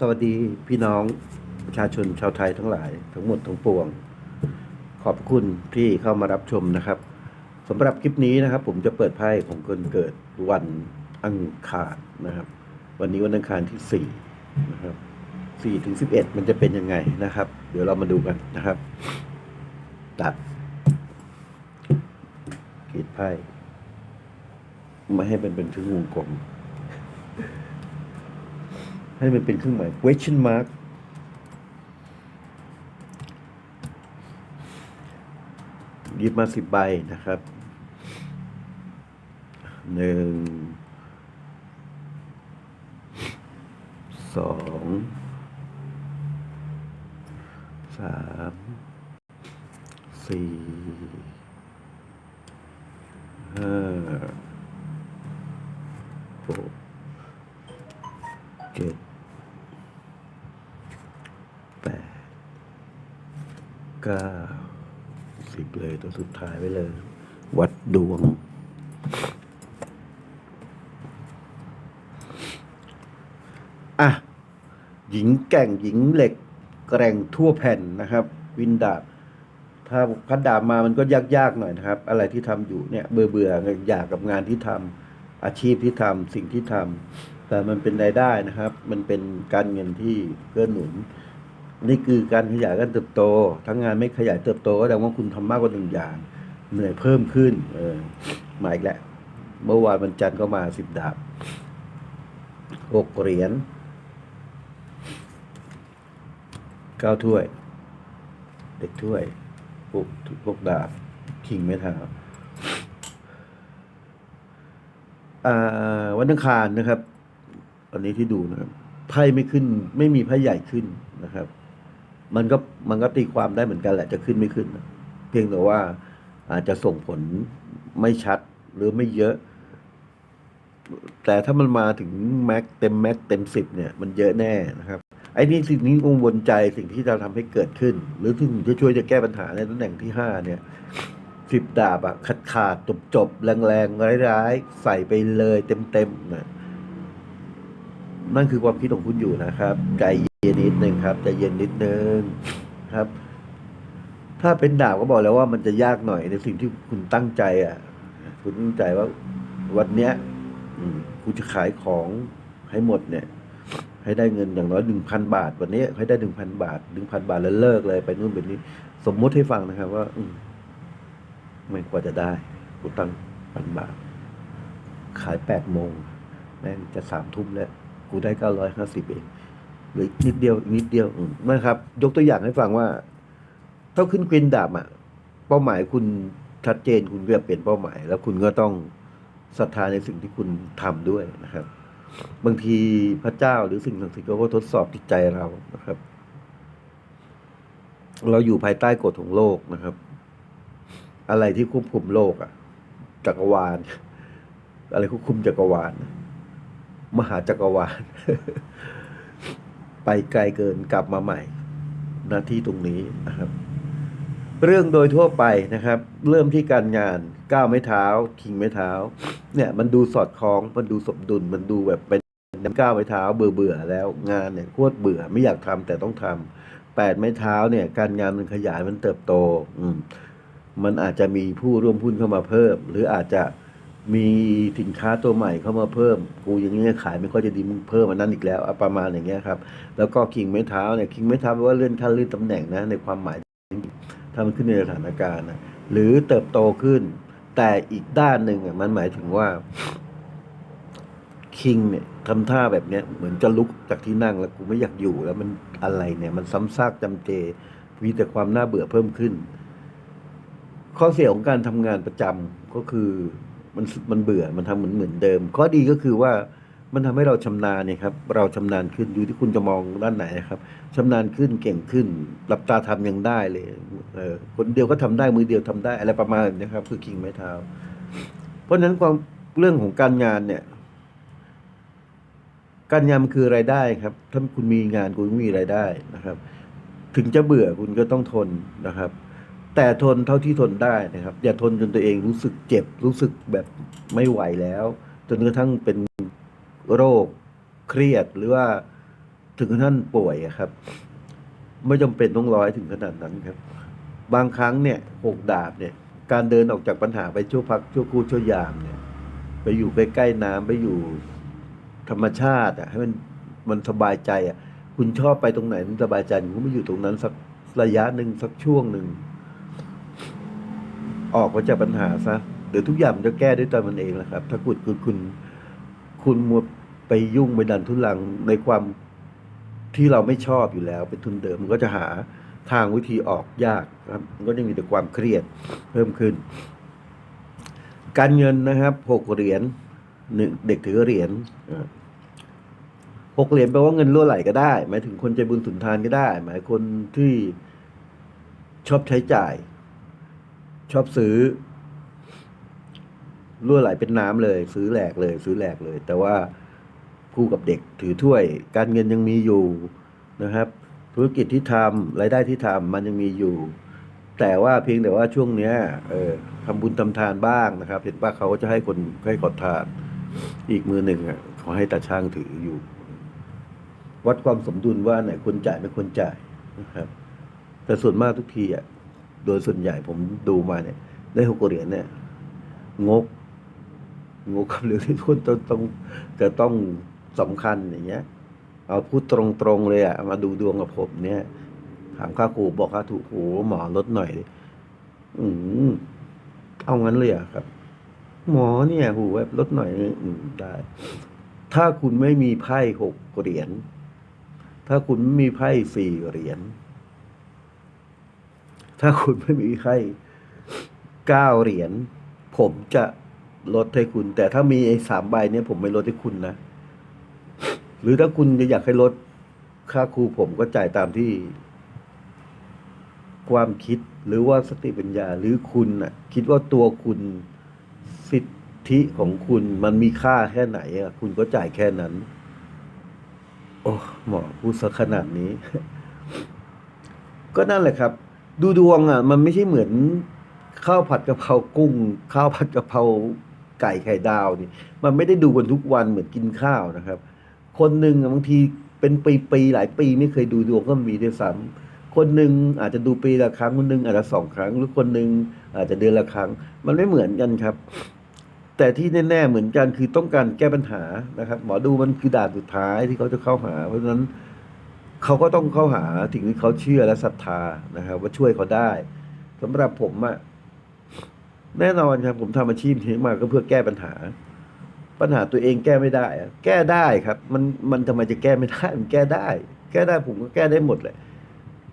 สวัสดีพี่น้องประชาชนชาวไทยทั้งหลาย ทั้งหมดทั้งปวง ขอบคุณที่เข้ามารับชมนะครับสำหรับคลิปนี้นะครับ ผมจะเปิดไพ่ของคนเกิดวันอังคารนะครับ วันนี้วันอังคารที่สี่นะครับสี่ถึงสิบเอ็ดมันจะเป็นยังไงนะครับ เดี๋ยวเรามาดูกันนะครับ ตัดขีดไพ่ไม่ให้มันเป็นถึงวงกลม ให้มันเป็นเครื่องหมาย question mark หยิบมาสิบใบนะครับหนึ่งสองสามสี่ห้าหกเจ็ดแปด เก้าสิบเลยตัวสุดท้ายไปเลย วัดดวง อะ หญิงแก่งหญิงเหล็ก แกร่งทั่วแผ่นนะครับ วินดาบถ้าพัดดาบมามันก็ยากๆหน่อยนะครับ อะไรที่ทำอยู่เนี่ยเบื่อเบื่อๆอยากกับงานที่ทำอาชีพที่ทำสิ่งที่ทำแต่มันเป็นรายได้นะครับ มันเป็นการเงินที่เกื้อหนุน นี่คือการขยายการเติบโต ทั้งงานไม่ขยายเติบโตก็แสดงว่าคุณทำมากกว่าหนึ่งอย่าง เหนื่อยเพิ่มขึ้น เออมาอีกแล้วเมื่อวานวันจันทร์ก็มาสิบดาบหกเหรียญเก้าถ้วย เด็กถ้วยพวกพวกดาบคิงไม่เท้าอ่าวันอังคารนะครับ อันนี้ที่ดูนะครับไพ่ไม่ขึ้น ไม่มีไพ่ใหญ่ขึ้นนะครับ มันก็มันก็ตีความได้เหมือนกันแหละจะขึ้นไม่ขึ้น เพียงแต่ว่าอาจจะส่งผลไม่ชัดหรือไม่เยอะ แต่ถ้ามันมาถึงแม็กเต็มแม็กเต็มสิบเนี่ย มันเยอะแน่นะครับ ไอ้นี่สิ่งนี้กังวลใจสิ่งที่จะทำให้เกิดขึ้น หรือสิ่งที่ช่วยจะแก้ปัญหาในตำแหน่งที่ห้าเนี่ยสิบดาบอะขาดขาดจบจบแรงแรงร้ายร้ายๆใส่ไปเลยเต็มเต็มนะนั่นคือความคิดของคุณอยู่นะครับ ใจ เย็นนิดนึงครับใจเย็นนิดนึงครับ ถ้าเป็นดาบก็บอกแล้วว่ามันจะยากหน่อยในสิ่งที่คุณตั้งใจ อะ คุณตั้งใจว่าวันเนี้ยอืมกูจะขายของให้หมดเนี่ย ให้ได้เงินอย่างน้อยหนึ่งพันบาท วันนี้ให้ได้หนึ่งพันบาทหนึ่งพันบาทแล้วเลิกเลยไปนู่นไปนี่สมมุติให้ฟังนะครับ ว่า อืมไม่กว่าจะได้กูตั้งพันบาท ขายแปดโมงแม่งจะสามทุ่มแล้ว กูได้เก้าร้อยห้าสิบเอง หลือนิดเดียวอีกนิดเดียวนะครับ ยกตัวอย่างให้ฟังว่าถ้าขึ้นกวินดาบอะเป้าหมายคุณชัดเจนคุณก็จะเปลี่ยนเป้าหมาย แล้วคุณก็ต้องศรัทธาในสิ่งที่คุณทำด้วยนะครับ บางทีพระเจ้าหรือสิ่งศักดิ์สิทธิ์ก็ทดสอบจิตใจเรานะครับ เราอยู่ภายใต้กฎของโลกนะครับ อะไรที่ควบคุมโลกอะจักรวาล อะไรควบคุมจักรวาล มหาจักรวาล ไปไกลเกินกลับมาใหม่หน้าที่ตรงนี้นะครับ เรื่องโดยทั่วไปนะครับ เริ่มที่การงานก้าวไม้เท้าคิงไม้เท้า เนี่ยมันดูสอดคล้องมันดูสมดุลมันดูแบบเป็นก้าวไม้เท้าเบื่อเบื่อแล้วงานเนี่ยโคตรเบื่อไม่อยากทำแต่ต้องทำแปดไม้เท้าเนี่ย การงานมันขยายมันเติบโต อืมมันอาจจะมีผู้ร่วมหุ้นเข้ามาเพิ่ม หรืออาจจะ มีสินค้าตัวใหม่เข้ามาเพิ่ม กูอย่างเงี้ยขายไม่ค่อยจะดีมึงเพิ่มอันนั้นอีกแล้วอะประมาณอย่างเงี้ยครับ แล้วก็คิงไม้เท้าเนี่ยคิงไม้เท้าแปลว่าเลื่อนขั้นเลื่อนตำแหน่งนะในความหมายถ้ามันขึ้นในสถานการณ์นะหรือเติบโตขึ้น แต่อีกด้านหนึ่งอะมันหมายถึงว่าคิงเนี่ยทำท่าแบบเนี้ยเหมือนจะลุกจากที่นั่งแล้วกูไม่อยากอยู่แล้วมันอะไรเนี่ย มันซ้ำซากจำเจมีแต่ความน่าเบื่อเพิ่มขึ้น ข้อเสียของการทำงานประจำก็คือ มันมันเบื่อมันทำเหมือนเหมือนเดิม ข้อดีก็คือว่ามันทำให้เราชำนาญเนี่ยครับเราชำนาญขึ้นอยู่ที่คุณจะมองด้านไหนนะครับชำนาญขึ้นเก่งขึ้นหลับตาทำยังได้เลยเออคนเดียวก็ทำได้มือเดียวทำได้อะไรประมาณนี้ครับ คือคิงไม้เท้า เพราะฉะนั้นความเรื่องของการงานเนี่ย การงานมันคือรายได้ครับ ถ้าคุณมีงานคุณก็มีรายได้นะครับ ถึงจะเบื่อคุณก็ต้องทนนะครับ แต่ทนเท่าที่ทนได้นะครับ อย่าทนจนตัวเองรู้สึกเจ็บรู้สึกแบบไม่ไหวแล้ว จนกระทั่งเป็นโรคเครียดหรือว่าถึงขั้นป่วยครับ ไม่จำเป็นต้องร้อยถึงขนาดนั้นครับ บางครั้งเนี่ยหกดาบเนี่ย การเดินออกจากปัญหาไปชั่วพักชั่วครู่ชั่วยามเนี่ย ไปอยู่ใกล้ๆน้ำไปอยู่ธรรมชาติอะให้มันมันสบายใจอะ คุณชอบไปตรงไหนมันสบายใจคุณก็มาอยู่ตรงนั้นสักระยะหนึ่งสักช่วงหนึ่ง ออกมาจากปัญหาซะเดี๋ยวทุกอย่างมันจะแก้ด้วยตัวมันเองแหละครับ ถ้าคุณคุณคุณคุณมัวไปยุ่งไปดันทุลังในความที่เราไม่ชอบอยู่แล้ว เป็นทุนเดิมมันก็จะหาทางวิธีออกยากครับมันก็จะมีแต่ความเครียดเพิ่มขึ้น การเงินนะครับหกเหรียญหนึ่งเด็กถือเหรียญหกเหรียญแปลว่าเงินรั่วไหลก็ได้ หมายถึงคนใจบุญสุนทานก็ได้ หมายคนที่ชอบใช้จ่าย ชอบซื้อรั่วไหลเป็นน้ำเลย ซื้อแหลกเลย ซื้อแหลกเลย แต่ว่าคู่กับเด็กถือถ้วย การเงินยังมีอยู่นะครับ ธุรกิจที่ทำรายได้ที่ทำมันยังมีอยู่ แต่ว่าเพียงแต่ว่าช่วงเนี้ยเออทำบุญทำทานบ้างนะครับ เห็นว่าเขาก็จะให้คนให้ขอทาน อีกมือหนึ่งอะเขาให้ตาช่างถืออยู่ วัดความสมดุลว่าไหนควรจ่ายไม่ควรจ่ายนะครับ แต่ส่วนมากทุกทีอะ โดยส่วนใหญ่ผมดูมาเนี่ย ได้หกเหรียญเนี่ยงกงกกับเรื่องที่ทุนต้องต้องจะต้องสำคัญอย่างเงี้ย เอาพูดตรงๆเลยอะมาดูดวงกับผมเนี่ยถามค่าครูบอกค่าถูกโอ้หมอลดหน่อยอืมเอางั้นเลยอะครับ หมอเนี่ยหูแบบลดหน่อยอืมได้ ถ้าคุณไม่มีไพ่หกเหรียญถ้าคุณไม่มีไพ่สี่เหรียญ ถ้าคุณไม่มีไพ่เก้าเหรียญผมจะลดให้คุณ แต่ถ้ามีไอ้สามใบเนี่ยผมไม่ลดให้คุณนะ หรือถ้าคุณจะอยากให้ลดค่าครูผมก็จ่ายตามที่ ความคิดหรือว่าสติปัญญา หรือคุณน่ะ คิดว่าตัวคุณสิทธิของคุณมันมีค่าแค่ไหนอะคุณก็จ่ายแค่นั้น โอ้หมอพูดซะขนาดนี้ ก็นั่นแหละครับ ดูดวงอะ มันไม่ใช่เหมือนข้าวผัดกะเพรากุ้ง ข้าวผัดกะเพราไก่ไข่ดาวนี่ มันไม่ได้ดูกันทุกวันเหมือนกินข้าวนะครับ คนหนึ่งบางทีเป็นปีๆหลายปีไม่เคยดูดวงก็มีด้วยซ้ำคนหนึ่งอาจจะดูปีละครั้งคนหนึ่งอาจจะสองครั้ง หรือคนหนึ่งอาจจะเดือนละครั้ง มันไม่เหมือนกันครับ แต่ที่แน่ ๆ เหมือนกันคือต้องการแก้ปัญหานะครับ หมอดูมันคือด่านสุดท้ายที่เขาจะเข้าหา เพราะฉะนั้น เขาก็ต้องเข้าหาสิ่งที่เขาเชื่อและศรัทธานะครับว่าช่วยเขาได้สำหรับผมอะแน่นอนครับผมทำอาชีพนี้มาก็เพื่อแก้ปัญหา ปัญหาตัวเองแก้ไม่ได้อะแก้ได้ครับ มันมันทำไมจะแก้ไม่ได้มันแก้ได้ แก้ได้ผมก็แก้ได้หมดเลย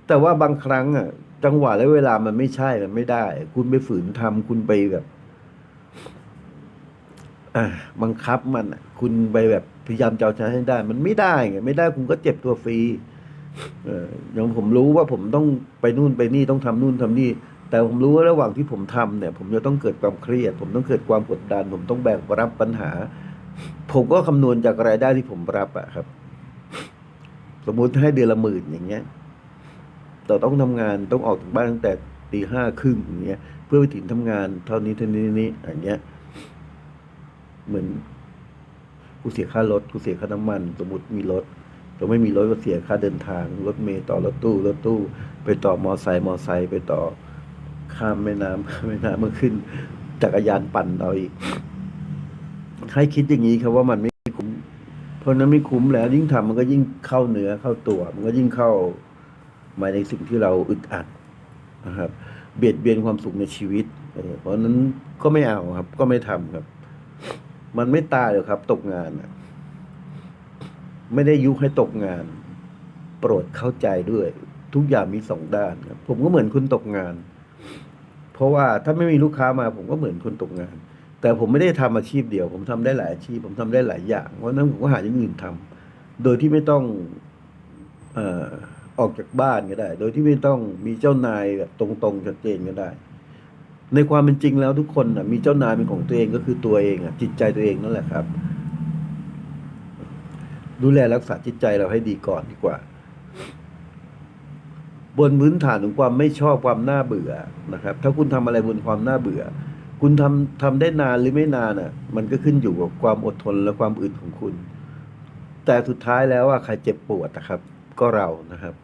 แต่ว่าบางครั้งอะ จังหวะและเวลามันไม่ใช่มันไม่ได้ คุณไปฝืนทำคุณไปแบบอ่าบังคับมันคุณไปแบบพยายามจะเอาชนะให้ได้ มันไม่ได้ไงไม่ได้คุณก็เจ็บตัวฟรี เอออย่างผมรู้ว่าผมต้องไปนู่นไปนี่ต้องทำนู่นทำนี่ แต่ผมรู้ว่าระหว่างที่ผมทำเนี่ย ผมจะต้องเกิดความเครียด ผมต้องเกิดความกดดัน ผมต้องแบกรับปัญหา ผมก็คำนวณจากรายได้ที่ผมรับอะครับ สมมุติให้เดือนละหมื่นอย่างเงี้ยเราต้องทำงานต้องออกจากบ้านตั้งแต่ตีห้าครึ่งอย่างเงี้ย เพื่อไปถึงทำงานเท่านี้เท่านี้นี้อย่างเงี้ย เหมือนกูเสียค่ารถกูเสียค่าน้ำมัน สมมติมีรถ แต่ไม่มีรถก็เสียค่าเดินทาง รถเมล์ต่อรถตู้รถตู้ ไปต่อมอไซค์มอไซค์ไปต่อข้ามแม่น้ำแม่น้ำมาขึ้นจักรยานปั่นเราอีกให้คิดอย่างนี้ครับว่ามันไม่คุ้ม เพราะนั้นไม่คุ้มแล้ว ยิ่งทำมันก็ยิ่งเข้าเนื้อเข้าตัว มันก็ยิ่งเข้ามาในสิ่งที่เราอึดอัดนะครับ เบียดเบียนความสุขในชีวิตเพราะนั้นก็ไม่เอาครับ ก็ไม่ทำครับ มันไม่ตายหรอกครับ ตกงานน่ะ ไม่ได้ยุให้ตกงาน โปรดเข้าใจด้วย ทุกอย่างมีสองด้านครับผมก็เหมือนคุณตกงาน เพราะว่าถ้าไม่มีลูกค้ามา ผมก็เหมือนคนตกงาน แต่ผมไม่ได้ทำอาชีพเดียว ผมทำได้หลายอาชีพ ผมทำได้หลายอย่างเพราะนั้นผมก็หาอย่างอื่นทำโดยที่ไม่ต้องเอ่อออกจากบ้านก็ได้ โดยที่ไม่ต้องมีเจ้านายแบบตรงๆชัดเจนก็ได้ ในความเป็นจริงแล้วทุกคนนะมีเจ้านายเป็นของตัวเองก็คือตัวเองอะจิตใจตัวเองนั่นแหละครับ ดูแลรักษาจิตใจเราให้ดีก่อนดีกว่า บนพื้นฐานของความไม่ชอบความน่าเบื่อนะครับ ถ้าคุณทำอะไรบนความน่าเบื่อ คุณทำทำได้นานหรือไม่นานอะ มันก็ขึ้นอยู่กับความอดทนและความอึดของคุณ แต่สุดท้ายแล้วว่าใครเจ็บปวดนะครับ ก็เรานะครับ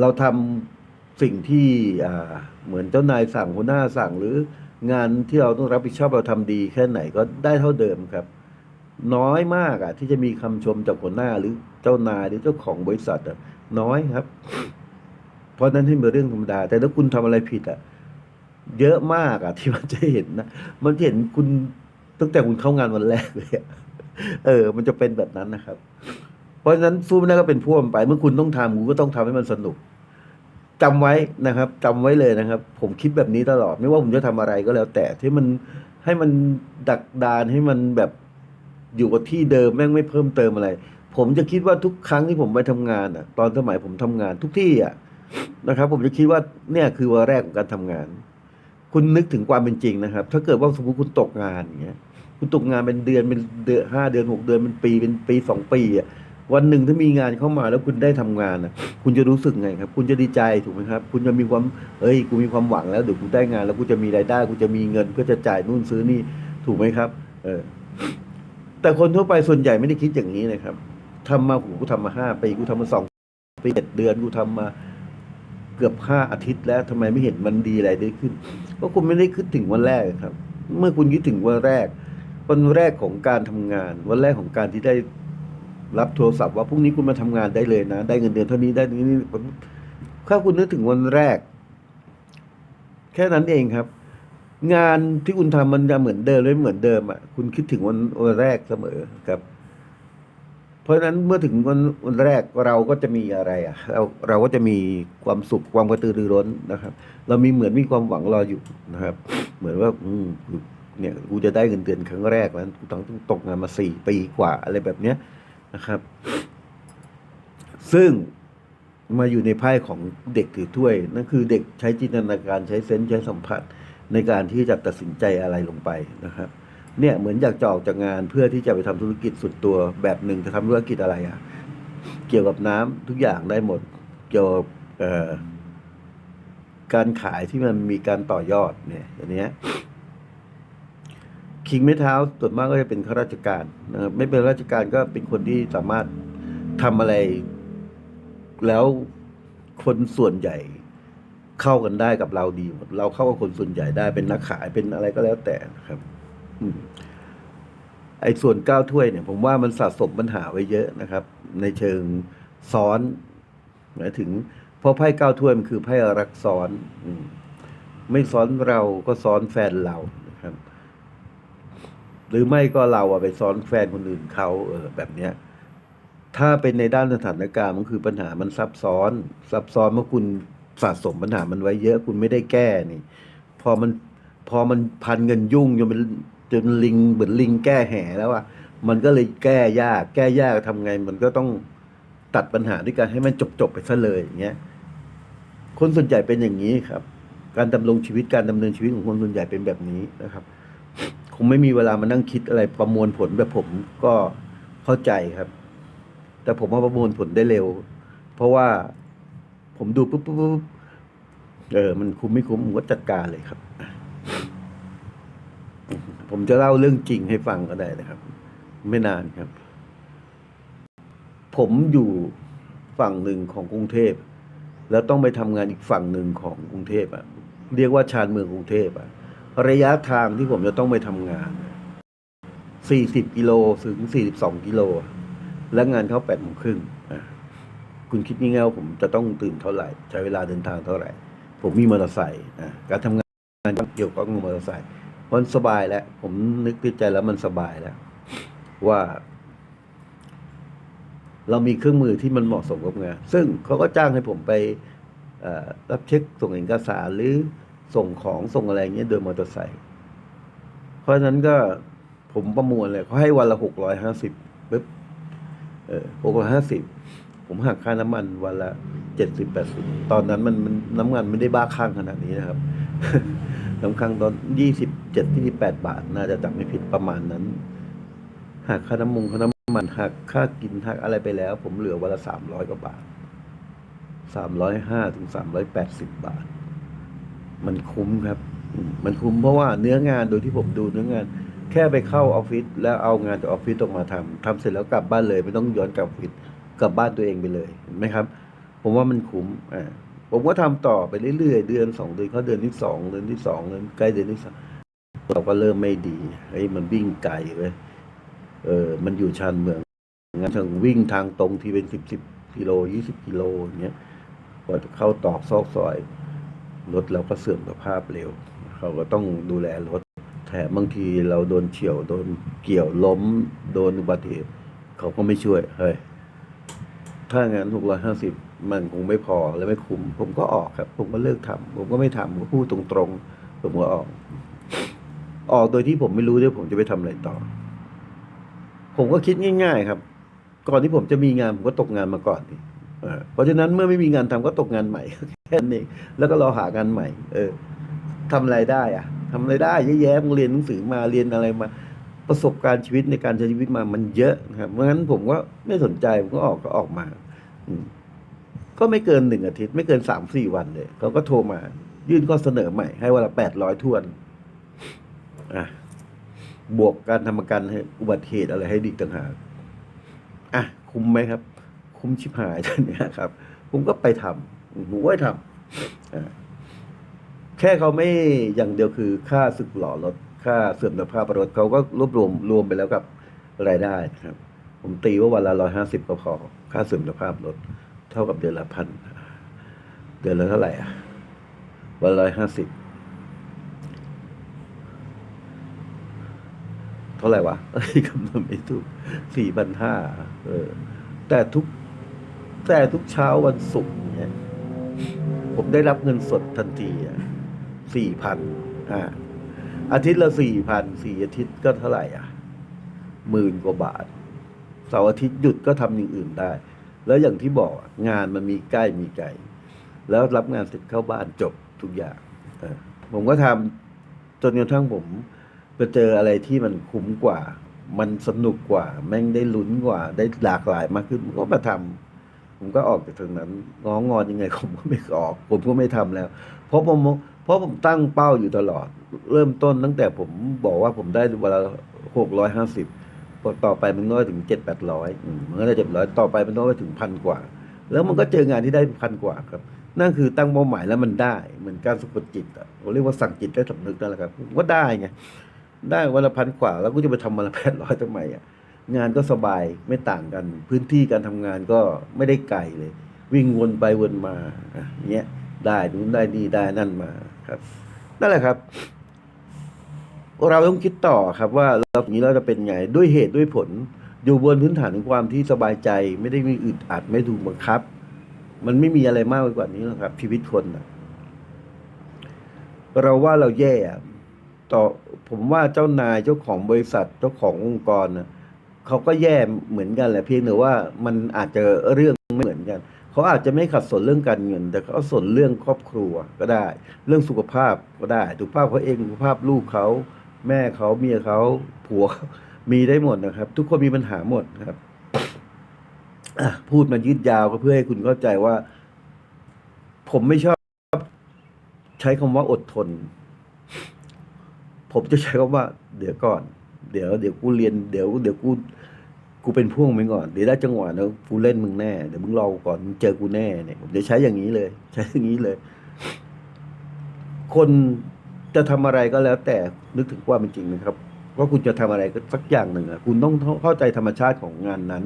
เราทำสิ่งที่อ่าเหมือนเจ้านายสั่งหัวหน้าสั่งหรืองานที่เราต้องรับผิดชอบเราทำดีแค่ไหนก็ได้เท่าเดิมครับ น้อยมากอะที่จะมีคำชมจากหัวหน้าหรือเจ้านายหรือเจ้าของบริษัทอะน้อยครับ เพราะนั้นให้เป็นเรื่องธรรมดา แต่ถ้าคุณทำอะไรผิดอะเยอะมากอะที่มันจะเห็นนะมันจะเห็นคุณตั้งแต่คุณเข้างานวันแรกเลยอะเออ มันจะเป็นแบบนั้นนะครับ เพราะฉะนั้นสู้ไม่ได้ก็เป็นพ่วงไป เมื่อคุณต้องทำคุณก็ต้องทำให้มันสนุกจำไว้นะครับจำไว้เลยนะครับ ผมคิดแบบนี้ตลอด ไม่ว่าผมจะทำอะไรก็แล้ว แต่ที่มันให้มันดักดานให้มันแบบ อยู่กับที่เดิมแม่งไม่เพิ่มเติมอะไร ผมจะคิดว่าทุกครั้งที่ผมไปทำงานอะ ตอนสมัยผมทำงานทุกที่อะนะครับ ผมจะคิดว่าเนี่ยคือวันแรกของการทำงาน คุณนึกถึงความเป็นจริงนะครับ ถ้าเกิดว่าสมมติคุณตกงานอย่างเงี้ย คุณตกงานเป็นเดือนเป็นเดือนห้าเดือนหกเดือนเป็นปีเป็นปีสองปีอะวันหนึ่งถ้ามีงานเข้ามาแล้วคุณได้ทำงานอะคุณจะรู้สึกไงครับ คุณจะดีใจถูกไหมครับ คุณจะมีความเอ้ยกูมีความหวังแล้วเดี๋ยวกูได้งาน แล้วกูจะมีรายได้กูจะมีเงินเพื่อจะจ่ายนู่นซื้อนี่ถูกไหมครับ เออ แต่คนทั่วไปส่วนใหญ่ไม่ได้คิดอย่างนี้นะครับทำมาหูกูทำมาห้าปีกูทำมาสองปีเจ็ดเดือนกูทำมาเกือบห้าอาทิตย์แล้วทำไมไม่เห็นมันดีอะไรได้ขึ้นก็คุณไม่ได้คิดถึงวันแรกครับ เมื่อคุณคิดถึงวันแรก วันแรกของการทำงาน วันแรกของการที่ได้รับโทรศัพท์ว่าพรุ่งนี้คุณมาทำงานได้เลยนะ ได้เงินเดือนเท่านี้ได้นี้นี่ถ้าคุณนึกถึงวันแรก แค่นั้นเองครับ งานที่คุณทำมันจะเหมือนเดิมหรือเหมือนเดิมอะคุณคิดถึงวันวันแรกเสมอครับ เพราะฉะนั้นเมื่อถึงวันวันแรกเราก็จะมีอะไรอะเราเราก็จะมีความสุขความกระตือรือร้นนะครับ เรามีเหมือนมีความหวังรออยู่นะครับ เหมือนว่า อืมเนี่ยกูจะได้เงินเดือนครั้งแรกแล้วกูต้องตกงานมาสี่ปีกว่าอะไรแบบเนี้ยนะครับ ซึ่งมาอยู่ในไพ่ของเด็กถือถ้วยนั่นคือเด็กใช้จินตนาการใช้เซนส์ใช้สัมผัส ในการที่จะตัดสินใจอะไรลงไปนะครับ เนี่ยเหมือนอยากจะออกจากงานเพื่อที่จะไปทำธุรกิจสุดตัวแบบหนึ่งจะทำธุรกิจอะไรอะเกี่ยวกับน้ำทุกอย่างได้หมดเกี่ยวกับการขายที่มันมีการต่อยอดเนี่ยอย่างเนี้ยคิงไม้เท้าส่วนมากก็จะเป็นข้าราชการนะครับไม่เป็นราชการก็เป็นคนที่สามารถทำอะไร แล้วคนส่วนใหญ่ เข้ากันได้กับเราดีหมดเราเข้ากับคนส่วนใหญ่ได้เป็นนักขายเป็นอะไรก็แล้วแต่นะครับ อืมไอ้ส่วนเก้าถ้วยเนี่ย ผมว่ามันสะสมปัญหาไว้เยอะนะครับ ในเชิงซ้อนหมายถึงเพราะไพ่เก้าถ้วยมันคือไพ่รักซ้อน อืม ไม่ซ้อนเราก็ซ้อนแฟนเรานะครับ หรือไม่ก็เราอะไปซ้อนแฟนคนอื่นเขาเออ แบบเนี้ยถ้าเป็นในด้านสถานการณ์มันคือปัญหามันซับซ้อน ซับซ้อนเมื่อคุณ สะสมปัญหามันไว้เยอะคุณไม่ได้แก้นี่ พอมันพอมันพันเงินยุ่งจนเป็นจนลิงเหมือนลิงแก้แห่แล้วอะมันก็เลยแก้ยาก แก้ยากทำไง มันก็ต้องตัดปัญหาด้วยการให้มันจบจบไปซะเลยอย่างเงี้ยคนส่วนใหญ่เป็นอย่างนี้ครับ การดำรงชีวิตการดำเนินชีวิตของคนส่วนใหญ่เป็นแบบนี้นะครับ คงไม่มีเวลามานั่งคิดอะไรประมวลผลแบบผมก็เข้าใจครับ แต่ผมว่าประมวลผลได้เร็ว เพราะว่า ผมดูปุ๊บปุ๊บปุ๊บเออ มันคุ้มไม่คุ้มผมก็จัดการเลยครับ ผมจะเล่าเรื่องจริงให้ฟังก็ได้นะครับ ไม่นานครับ ผมอยู่ฝั่งหนึ่งของกรุงเทพ แล้วต้องไปทำงานอีกฝั่งหนึ่งของกรุงเทพอะ เรียกว่าชานเมืองกรุงเทพอะ ระยะทางที่ผมจะต้องไปทำงาน40กิโลถึง42กิโล และงานเข้า8โมงครึ่ง คุณคิดง่ายๆว่าผมจะต้องตื่นเท่าไหร่ ใช้เวลาเดินทางเท่าไหร่ ผมมีมอเตอร์ไซค์อะการทำงานเกี่ยวกับมอเตอร์ไซค์มันสบายแล้ว ผมนึกในใจแล้วมันสบายแล้ว ว่า เรามีเครื่องมือที่มันเหมาะสมกับงาน ซึ่งเขาก็จ้างให้ผมไปรับเช็คส่งเอกสารหรือส่งของส่งอะไรเงี้ยโดยมอเตอร์ไซค์ เพราะฉะนั้นก็ผมประมวลเลยเขาให้วันละหกร้อยห้าสิบปึ๊บเออหกร้อยห้าสิบ ผมหักค่าน้ำมันวันละเจ็ดสิบแปดสิบตอนนั้นมันมันน้ำมันไม่ได้บ้าข้างขนาดนี้นะครับ น้ำค้างตอนยี่สิบเจ็ดยี่สิบแปดบาท น่าจะจำไม่ผิดประมาณนั้นหักค่าน้ำมุงค่าน้ำมันหักค่ากินหักอะไรไปแล้ว ผมเหลือวันละสามร้อยกว่าบาทสามร้อยห้าถึงสามร้อยแปดสิบบาท มันคุ้มครับ มันคุ้มเพราะว่าเนื้องานโดยที่ผมดูเนื้องาน แค่ไปเข้าออฟฟิศแล้วเอางานจากออฟฟิศออกมาทำทำเสร็จแล้วกลับบ้านเลยไม่ต้องย้อนกลับออฟฟิศ กลับบ้านตัวเองไปเลยเห็นไหมครับ ผมว่ามันคุ้มอ่าผมก็ทำต่อไปเรื่อยๆเดือนสองเดือนเขาเดือนที่สองเดือนที่สองเดือนใกล้เดือนที่สามเราก็เริ่มไม่ดีเฮ้ยมันวิ่งไกลเว้ยเออมันอยู่ชานเมืองงั้นถึงวิ่งทางตรงที่เป็นสิบสิบกิโลยี่สิบกิโลอย่างเงี้ยพอเข้าตอกซอกซอยรถเราก็เสื่อมสภาพเร็ว เขาก็ต้องดูแลรถแถมบางทีเราโดนเฉียวโดนเกี่ยวล้มโดนอุบัติเหตุเขาก็ไม่ช่วยเฮ้ย ถ้างั้นหกร้อยห้าสิบมันคงไม่พอและไม่คุ้มผมก็ออกครับ ผมก็เลิกทำผมก็ไม่ทำผมก็พูดตรงๆ ผมก็ออก ออกโดยที่ผมไม่รู้ด้วยผมจะไปทำอะไรต่อ ผมก็คิดง่าย ๆ ครับ ก่อนที่ผมจะมีงานผมก็ตกงานมาก่อนดิเออเพราะฉะนั้นเมื่อไม่มีงานทำก็ตกงานใหม่แค่นั้แล้วก็รอหางานใหม่ เออทำอะไรได้อะทำอะไรได้เยอะแยะมึงเรียนหนังสือมาเรียนอะไรมา ประสบการณ์ชีวิตในการใช้ชีวิตมามันเยอะนะครับเพราะงั้นผมก็ไม่สนใจผมก็ออกก็ออกมาอก็ไม่เกินหนึ่งอาทิตย์ ไม่เกินสามสี่วันเลยเขาก็โทรมา ยื่นข้อเสนอใหม่ ให้วันละแปดร้อยทวนอะบวกการทำประกันให้อุบัติเหตุอะไรให้ดีต่างหากอะคุ้มไหมครับ คุ้มชิบหายท่านเนี้ยครับ ผมก็ไปทำผมก็ไปทำแค่เขาไม่อย่างเดียวคือค่าสึกหล่อรถ ค่าเสื่อมสภาพรถเขาก็รวบรวมรวมไปแล้วกับรายได้ครับ ผมตีว่าวันละร้อยห้าสิบก็พอค่าเสื่อมสภาพรถเท่ากับเดือนละพันเดือนละเท่าไหร่อะวันร้อยห้าสิบเท่าไหร่วะเอ้คำนวณไม่ถูกสี่พันห้าเออ แต่ทุกแต่ทุกเช้าวันศุกร์เนี่ยผมได้รับเงินสดทันทีอะสี่พันอ่า อาทิตย์ละสี่พันสี่อาทิตย์ก็เท่าไหร่อะหมื่นกว่าบาทเสาร์อาทิตย์หยุดก็ทำอย่างอื่นได้ แล้วอย่างที่บอกงานมันมีใกล้มีไกลแล้วรับงานเสร็จเข้าบ้านจบทุกอย่างผมก็ทำจนกระทั่งผมไปเจออะไรที่มันคุ้มกว่า มันสนุกกว่า แม่งได้ลุ้นกว่า ได้หลากหลายมากขึ้นผมก็มาทำผมก็ออกจากตรงนั้นง้องอนยังไงผมก็ไม่ออก ผมก็ไม่ทำแล้ว เพราะผมเพราะผมตั้งเป้าอยู่ตลอด เริ่มต้นตั้งแต่ผมบอกว่าผมได้เวลาหกร้อยห้าสิบต่อไปมันน้อยถึงเจ็ดแปดร้อยมันก็ได้เจ็ดร้อยต่อไปมันน้อยไปถึงพันกว่า แล้วมันก็เจองานที่ได้พันกว่าครับ นั่นคือตั้งเป้าหมายแล้วมันได้เหมือนการสะกดจิตอะผมเรียกว่าสั่งจิตได้สำนึกนั่นแหละครับก็ได้ไงได้วันละพันกว่า แล้วก็จะไปทำวันละแปดร้อยทำไมอะงานก็สบายไม่ต่างกัน พื้นที่การทำงานก็ไม่ได้ไกลเลย วิ่งวนไปวนมาอะเนี้ยได้นู้นได้นี่ได้นั่นมาครับ นั่นแหละครับ เราต้องคิดต่อครับว่าเราอย่างนี้เราจะเป็นไงด้วยเหตุด้วยผล อยู่บนพื้นฐานของความที่สบายใจ ไม่ได้มีอึดอัดไม่ถูกบังคับ มันไม่มีอะไรมากไปกว่านี้หรอกครับ ชีวิตคนนะเราว่าเราแย่ต่อผมว่าเจ้านายเจ้าของบริษัทเจ้าขององค์กรนะเขาก็แย่เหมือนกันแหละเพียงแต่ว่ามันอาจจะเรื่องไม่เหมือนกัน เขาอาจจะไม่ขัดสนเรื่องการเงิน แต่เขาสนเรื่องครอบครัวก็ได้ เรื่องสุขภาพก็ได้สุขภาพเขาเองสุขภาพลูกเขา แม่เขาเมียเขาผัวมีได้หมดนะครับ ทุกคนมีปัญหาหมดครับพูดมายืดยาวก็เพื่อให้คุณเข้าใจว่า ผมไม่ชอบใช้คำว่าอดทน ผมจะใช้คำว่า เดี๋ยวก่อน เดี๋ยวเดี๋ยวกูเรียนเดี๋ยวเดี๋ยวกูกูเป็นพ่วงไปก่อนเดี๋ยวได้จังหวะแล้วกูเล่นมึงแน่เดี๋ยวมึงรอกูก่อนมึงเจอกูแน่เนี่ยผมจะใช้อย่างนี้เลย ใช้อย่างนี้เลย คน จะทำอะไรก็แล้วแต่นึกถึงความเป็นจริงนะครับว่าคุณจะทำอะไรก็สักอย่างหนึ่งอะคุณต้องเข้าใจธรรมชาติของงานนั้น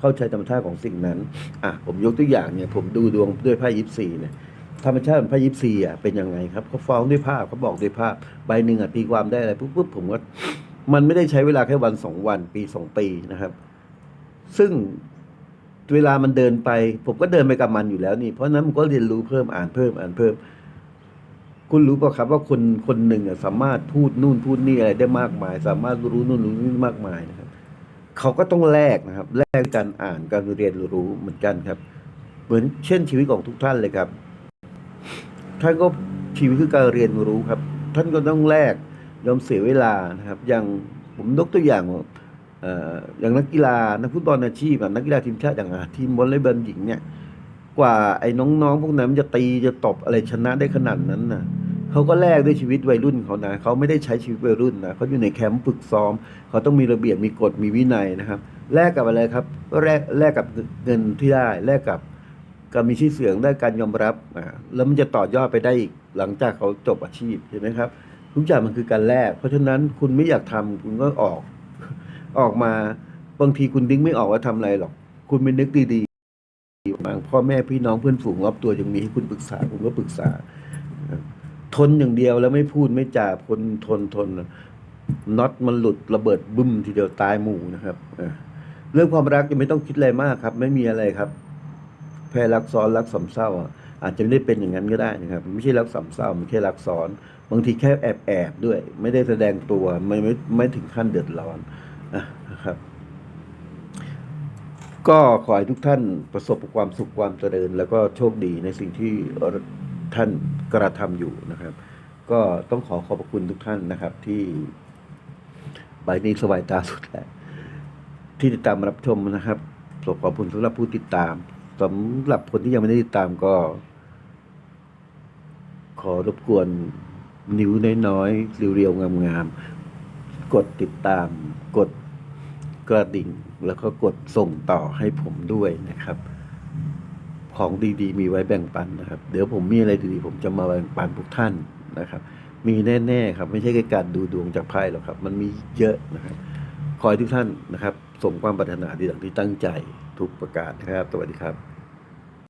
เข้าใจธรรมชาติของสิ่งนั้นอะผมยกตัวอย่างเนี่ยผมดูดวงด้วยไพ่ยิปซีเนี่ยธรรมชาติของไพ่ยิปซีอะเป็นยังไงครับเขาฟ้องด้วยภาพเขาบอกด้วยภาพใบหนึ่งอะตีความได้อะไรปุ๊บปุ๊บผมว่ามันไม่ได้ใช้เวลาแค่วันสองวันปีสองปีนะครับ ซึ่งเวลามันเดินไป ผมก็เดินไปกับมันอยู่แล้วนี่เพราะฉะนั้นผมก็เรียนรู้เพิ่มอ่านเพิ่มอ่านเพิ่ม คุณรู้ป่ะครับว่าคนคนหนึ่งอะสามารถพูดนู่นพูดนี่อะไรได้มากมาย สามารถรู้นู่นรู้นี่มากมายนะครับ เขาก็ต้องแลกนะครับแลกการอ่านการเรียนรู้เหมือนกันครับ เหมือนเช่นชีวิตของทุกท่านเลยครับท่านก็ชีวิตคือการเรียนรู้ครับ ท่านก็ต้องแลกยอมเสียเวลานะครับ อย่างผมยกตัวอย่างเอ่ออย่างนักกีฬานักฟุตบอลอาชีพนักกีฬาทีมชาติอย่างทีมวอลเลย์บอลหญิงเนี่ย กว่าไอ้น้องๆพวกนั้นมันจะตีจะตบอะไรชนะได้ขนาดนั้นน่ะเขาก็แลกด้วยชีวิตวัยรุ่นเขานะเขาไม่ได้ใช้ชีวิตวัยรุ่นนะเขาอยู่ในแคมป์ฝึกซ้อม เขาต้องมีระเบียบมีกฎมีวินัยนะครับ แลกกับอะไรครับก็แลกแลกกับเงินที่ได้แลกกับการมีชื่อเสียงได้การยอมรับอ่าแล้วมันจะต่อยอดไปได้อีกหลังจากเขาจบอาชีพเห็นไหมครับทุกอย่างมันคือการแลกเพราะฉะนั้นคุณไม่อยากทำคุณก็ออก ออกมาบางทีคุณดิ้งไม่ออกว่าทำอะไรหรอก คุณไปนึกดีๆ บางพ่อแม่พี่น้องเพื่อนฝูงรอบตัวยังมีให้คุณปรึกษาคุณก็ปรึกษา ทนอย่างเดียวแล้วไม่พูดไม่จาทนทนทนน็อตมันหลุดระเบิดบึ้มทีเดียวตายหมู่นะครับเรื่องความรักยังไม่ต้องคิดอะไรมากครับ ไม่มีอะไรครับ แพ้รักซ้อนรักสำเศร้า อาจจะไม่ได้เป็นอย่างนั้นก็ได้นะครับ ไม่ใช่รักสำเศร้ามันแค่รักซ้อนบางทีแค่แอบแอบด้วย ไม่ได้แสดงตัวไม่ไม่ไม่ถึงขั้นเดือดร้อนอะนะครับ ก็ขอให้ทุกท่านประสบความสุขความเจริญ แล้วก็โชคดีในสิ่งที่ท่านกระทำอยู่นะครับ ก็ต้องขอขอบคุณทุกท่านนะครับ ที่ใบนี้สบายตาสุดแหละที่ติดตามรับชมนะครับขอบคุณสำหรับผู้ติดตามสำหรับคนที่ยังไม่ได้ติดตามก็ ขอรบกวนนิ้วน้อยๆเรียวๆงามๆกดติดตามกด กระดิ่ง แล้วก็กดส่งต่อให้ผมด้วยนะครับ ของดีๆ มีไว้แบ่งปันนะครับ เดี๋ยวผมมีอะไรดีๆผมจะมาแบ่งปันทุกท่านนะครับ มีแน่ๆครับ ไม่ใช่แค่การดูดวงจากไพ่หรอกครับ มันมีเยอะนะครับขอให้ทุกท่านนะครับ สมความปรารถนาดีดังที่ตั้งใจทุกประการนะครับ สวัสดีครับ